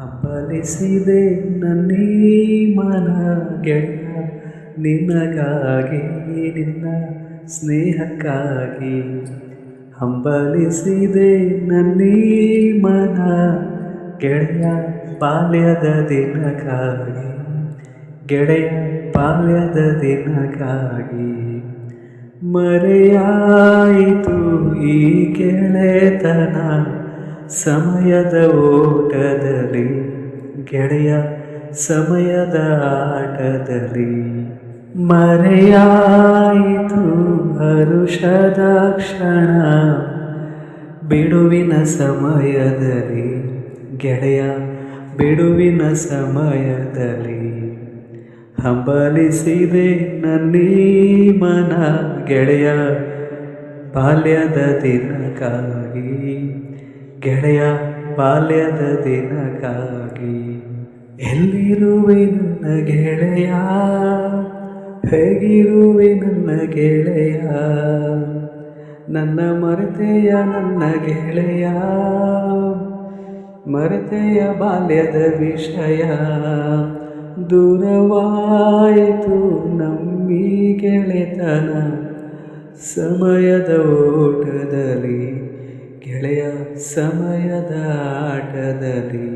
ಹಂಬಲಿಸಿದೆ ನನ್ನೀ ಮನ ಗೆಳೆಯ ನಿನಗಾಗಿ ನಿನ್ನ ಸ್ನೇಹಕ್ಕಾಗಿ ಹಂಬಲಿಸಿದೆ ನನ್ನೀ ಮನ ಗೆಳೆಯ ಬಾಲ್ಯದ ದಿನಕ್ಕಾಗಿ ಗೆಳೆಯ ಬಾಲ್ಯದ ದಿನಕ್ಕಾಗಿ ಮರೆಯಾಯಿತು ಈ ಗೆಳೆತನ. ಸಮಯದ ಓಟದಲ್ಲಿ ಗೆಳೆಯ ಸಮಯದ ಆಟದಲ್ಲಿ ಮರೆಯಾಯಿತು ಹರುಷದ ಕ್ಷಣ. ಬಿಡುವಿನ ಸಮಯದಲ್ಲಿ ಗೆಳೆಯ ಬಿಡುವಿನ ಸಮಯದಲ್ಲಿ ಹಂಬಲಿಸಿದೆ ನನ್ನೀ ಮನ. ಗೆಳೆಯ ಬಾಲ್ಯದ ದಿನಕ್ಕಾಗಿ ಗೆಳೆಯ ಬಾಲ್ಯದ ದಿನಕ್ಕಾಗಿ ಎಲ್ಲಿರುವೆ ನನ್ನ ಗೆಳೆಯ? ಹೇಗಿರುವೆ ನನ್ನ ಗೆಳೆಯ? ನನ್ನ ಮರೆತೆಯ ನನ್ನ ಗೆಳೆಯ? ಮರೆತೆಯ ಬಾಲ್ಯದ ವಿಷಯ? ದೂರವಾಯಿತು ನಮ್ಮಿ ಗೆಳೆತನ ಸಮಯದ ಓಟದಲ್ಲಿ ಗೆಳೆಯ ಸಮಯದ ಆಟದಲ್ಲಿ.